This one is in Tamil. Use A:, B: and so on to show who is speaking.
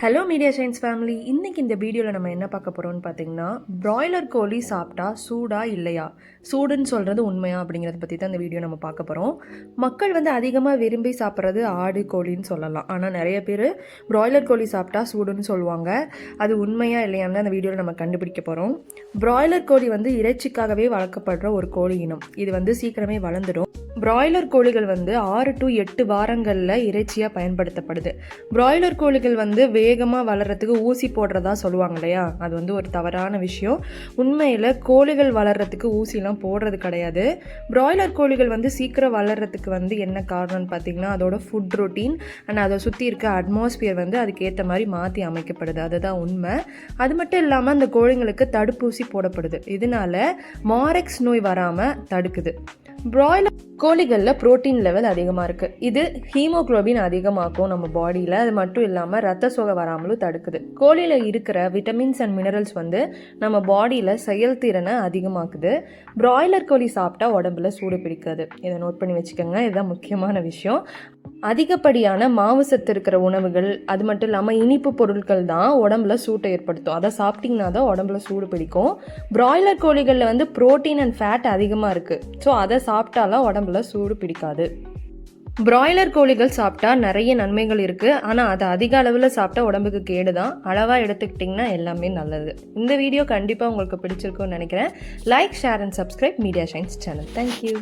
A: ஹலோ மீடியா சயின்ஸ் ஃபேமிலி இன்றைக்கி இந்த வீடியோவில் நம்ம என்ன பார்க்க போகிறோம்னு பார்த்தீங்கன்னா பிராய்லர் கோழி சாப்பிட்டா சூடா இல்லையா? சூடுன்னு சொல்கிறது உண்மையா அப்படிங்கிறத பற்றி தான் இந்த வீடியோ நம்ம பார்க்க போகிறோம் மக்கள் வந்து அதிகமாக விரும்பி சாப்பிட்றது ஆடு கோழின்னு சொல்லலாம். ஆனால் நிறைய பேர் பிராய்லர் கோழி சாப்பிட்டா சூடுன்னு சொல்லுவாங்க. அது உண்மையா இல்லையான்னு அந்த வீடியோவில் நம்ம கண்டுபிடிக்க போகிறோம் பிராய்லர் கோழி வந்து இறைச்சிக்காகவே வளர்க்கப்படுற ஒரு கோழி இனம். இது வந்து சீக்கிரமே வளர்ந்துடும். பிராய்லர் கோழிகள் வந்து ஆறு டு எட்டு வாரங்களில் இறைச்சியாக பயன்படுத்தப்படுது. பிராய்லர் கோழிகள் வந்து வேகமாக வளர்கிறதுக்கு ஊசி போடுறதா சொல்லுவாங்க இல்லையா? அது வந்து ஒரு தவறான விஷயம். உண்மையில் கோழிகள் வளர்கிறதுக்கு ஊசிலாம் போடுறது கிடையாது. பிராய்லர் கோழிகள் வந்து சீக்கிரம் வளர்கிறதுக்கு வந்து என்ன காரணம்னு பார்த்தீங்கன்னா அதோட ஃபுட் ரொட்டீன் அண்ட் அதை சுற்றி இருக்க அட்மாஸ்பியர் வந்து அதுக்கேற்ற மாதிரி மாற்றி அமைக்கப்படுது. அதுதான் உண்மை. அது மட்டும் இல்லாமல் அந்த கோழிங்களுக்கு தடுப்பூசி போடப்படுது. இதனால மாரெக்ஸ் நோய் வராமல் தடுக்குது. பிராய்லர் கோழிகளில் புரோட்டீன் லெவல் அதிகமாக இருக்குது இது ஹீமோக்ளோபின் அதிகமாக்கும் நம்ம பாடியில் அது மட்டும் இல்லாமல் ரத்த சோகை வராமலும் தடுக்குது. கோழியில் இருக்கிற விட்டமின்ஸ் அண்ட் மினரல்ஸ் வந்து நம்ம பாடியில் செயல்திறனை அதிகமாக்குது. பிராய்லர் கோழி சாப்பிட்டா உடம்புல சூடு பிடிக்காது. இதை நோட் பண்ணி வச்சுக்கோங்க. இதுதான் முக்கியமான விஷயம். அதிகப்படியான மாவு சத்து இருக்கிற உணவுகள் அது மட்டும் இல்லாமல் இனிப்பு பொருட்கள் தான் உடம்புல சூட்டை ஏற்படுத்தும். அதை சாப்பிட்டிங்கன்னா தான் உடம்புல சூடு பிடிக்கும். பிராய்லர் கோழிகளில் வந்து புரோட்டீன் அண்ட் ஃபேட் அதிகமாக இருக்குது ஸோ அதை சாப்பிட்டாலாம் உடம்புல சூடு பிடிக்காது. பிராய்லர் கோழிகள் சாப்பிட்டா நிறைய நன்மைகள் இருக்குது ஆனால் அதை அதிக அளவில் சாப்பிட்டா உடம்புக்கு கேடு தான். அளவாக எடுத்துக்கிட்டிங்கன்னா எல்லாமே நல்லது. இந்த வீடியோ கண்டிப்பாக உங்களுக்கு பிடிச்சிருக்கும்னு நினைக்கிறேன். Like share and subscribe media science channel thank you